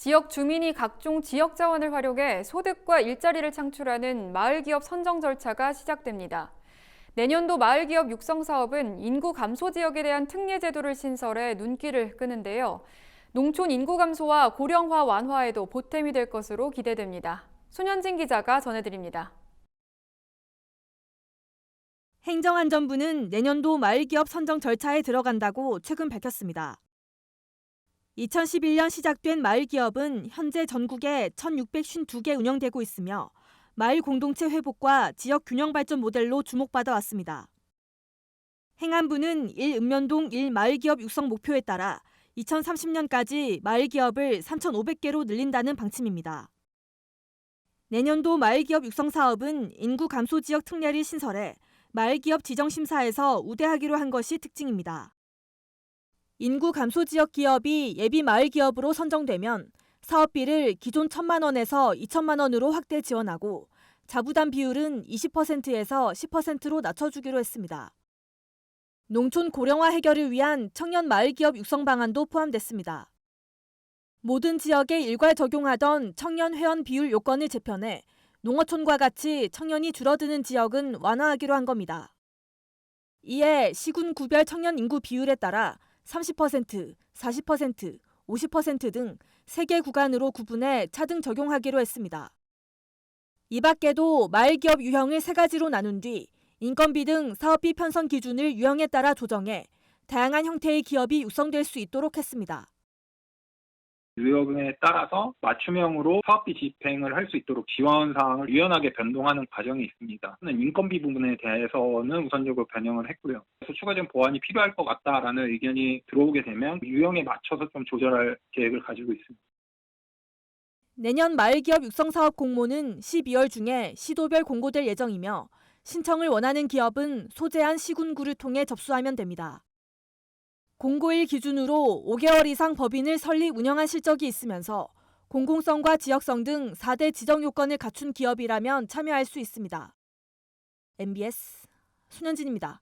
지역 주민이 각종 지역 자원을 활용해 소득과 일자리를 창출하는 마을 기업 선정 절차가 시작됩니다. 내년도 마을 기업 육성 사업은 인구 감소 지역에 대한 특례 제도를 신설해 눈길을 끄는데요. 농촌 인구 감소와 고령화 완화에도 보탬이 될 것으로 기대됩니다. 손현진 기자가 전해드립니다. 행정안전부는 내년도 마을기업 선정 절차에 들어간다고 최근 밝혔습니다. 2011년 시작된 마을 기업은 현재 전국에 1,652개 운영되고 있으며 마을 공동체 회복과 지역 균형 발전 모델로 주목받아 왔습니다. 행안부는 1읍면동 1마을기업 육성 목표에 따라 2030년까지 마을기업을 3,500개로 늘린다는 방침입니다. 내년도 마을기업 육성 사업은 인구 감소 지역 특례를 신설해 마을기업 지정 심사에서 우대하기로 한 것이 특징입니다. 인구 감소 지역 기업이 예비 마을 기업으로 선정되면 사업비를 기존 1천만 원에서 2천만 원으로 확대 지원하고 자부담 비율은 20%에서 10%로 낮춰주기로 했습니다. 농촌 고령화 해결을 위한 청년 마을 기업 육성 방안도 포함됐습니다. 모든 지역에 일괄 적용하던 청년 회원 비율 요건을 재편해 농어촌과 같이 청년이 줄어드는 지역은 완화하기로 한 겁니다. 이에 시군 구별 청년 인구 비율에 따라 30%, 40%, 50%등 3개 구간으로 구분해 차등 적용하기로 했습니다. 이 밖에도 마을기업 유형을 3가지로 나눈 뒤 인건비 등 사업비 편성 기준을 유형에 따라 조정해 다양한 형태의 기업이 육성될 수 있도록 했습니다. 유형에 따라서 맞춤형으로 사업비 집행을 할 수 있도록 지원 사항을 유연하게 변동하는 과정이 있습니다. 인건비 부분에 대해서는 우선적으로 변형을 했고요. 그래서 추가적인 보완이 필요할 것 같다라는 의견이 들어오게 되면 유형에 맞춰서 좀 조절할 계획을 가지고 있습니다. 내년 마을기업 육성 사업 공모는 12월 중에 시도별 공고될 예정이며 신청을 원하는 기업은 소재한 시군구를 통해 접수하면 됩니다. 공고일 기준으로 5개월 이상 법인을 설립 운영한 실적이 있으면서 공공성과 지역성 등 4대 지정 요건을 갖춘 기업이라면 참여할 수 있습니다. MBS 손현진입니다.